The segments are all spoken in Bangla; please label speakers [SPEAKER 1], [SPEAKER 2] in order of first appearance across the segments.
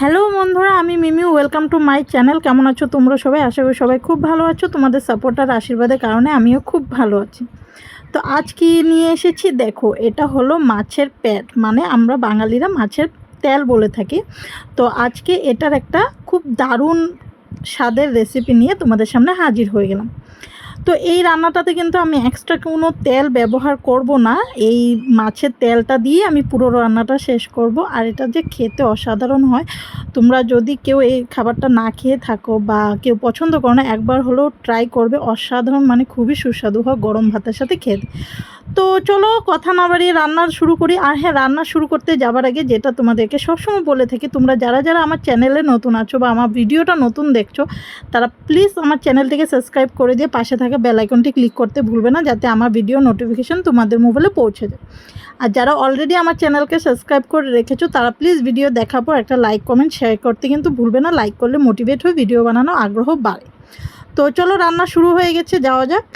[SPEAKER 1] হ্যালো বন্ধুরা, আমি Mimi welcome to my channel কেমন আছো তোমরা সবাই? আশা করি সবাই খুব ভালো আছো। তোমাদের সাপোর্টার আশীর্বাদের কারণে আমিও খুব ভালো আছি। তো আজ কি নিয়ে এসেছি, দেখো, এটা হলো মাছের প্যাট। মানে আমরা বাঙালিরা মাছের তেল বলে থাকি। তো আজকে এটার একটা খুব দারুণ স্বাদের রেসিপি নিয়ে তোমাদের সামনে হাজির হয়ে গেলাম। তো এই রান্নাটাতে কিন্তু আমি এক্সট্রা কোনো তেল ব্যবহার করব না। এই মাছের তেলটা দিয়ে আমি পুরো রান্নাটা শেষ করব। আর এটা যে খেতে অসাধারণ হয়। তোমরা যদি কেউ এই খাবারটা না খেয়ে থাকো বা কেউ পছন্দ করো না, একবার হলেও ট্রাই করবে। অসাধারণ মানে খুবই সুস্বাদু হয় গরম ভাতের সাথে খেতে। তো চলো কথা না বাড়িয়ে রান্না শুরু করি। আর হ্যাঁ রান্না শুরু করতে যাবার আগে যেটা তোমাদেরকে সবসময় বলে থাকি, তোমরা যারা যারা আমার চ্যানেলে নতুন আছো বা আমার ভিডিওটা নতুন দেখছ, তারা প্লিজ আমার চ্যানেলটিকে সাবস্ক্রাইব করে দিয়ে পাশে থাকা বেল আইকনটি ক্লিক করতে ভুলবে না যাতে আমার ভিডিও নোটিফিকেশন তোমাদের মোবাইলে পৌঁছে যায়। আর যারা অলরেডি আমার চ্যানেলকে সাবস্ক্রাইব করে রেখেছো, তারা প্লিজ ভিডিও দেখার পর একটা লাইক কমেন্ট শেয়ার করতে কিন্তু ভুলবে না। লাইক করলে মোটিভেট হয়ে ভিডিও বানানো আগ্রহ বাড়ে। তো চলো রান্না শুরু হয়ে গেছে, যাওয়া যাক।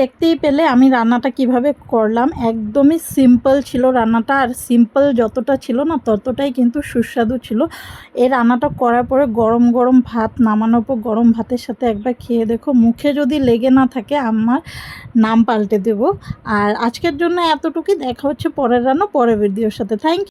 [SPEAKER 1] দেখতেই পেলে আমি রান্নাটা কীভাবে করলাম। একদমই সিম্পল ছিল রান্নাটা, আর সিম্পল যতটা ছিল না ততটাই কিন্তু সুস্বাদু ছিল। এই রান্নাটা করার পরে গরম গরম ভাত নামানোর পর গরম ভাতের সাথে একবার খেয়ে দেখো, মুখে যদি লেগে না থাকে আমার নাম পাল্টে দেব। আর আজকের জন্য এতটুকুই, দেখা হচ্ছে পরের রান্না, পরের ভিডিওর সাথে। থ্যাংক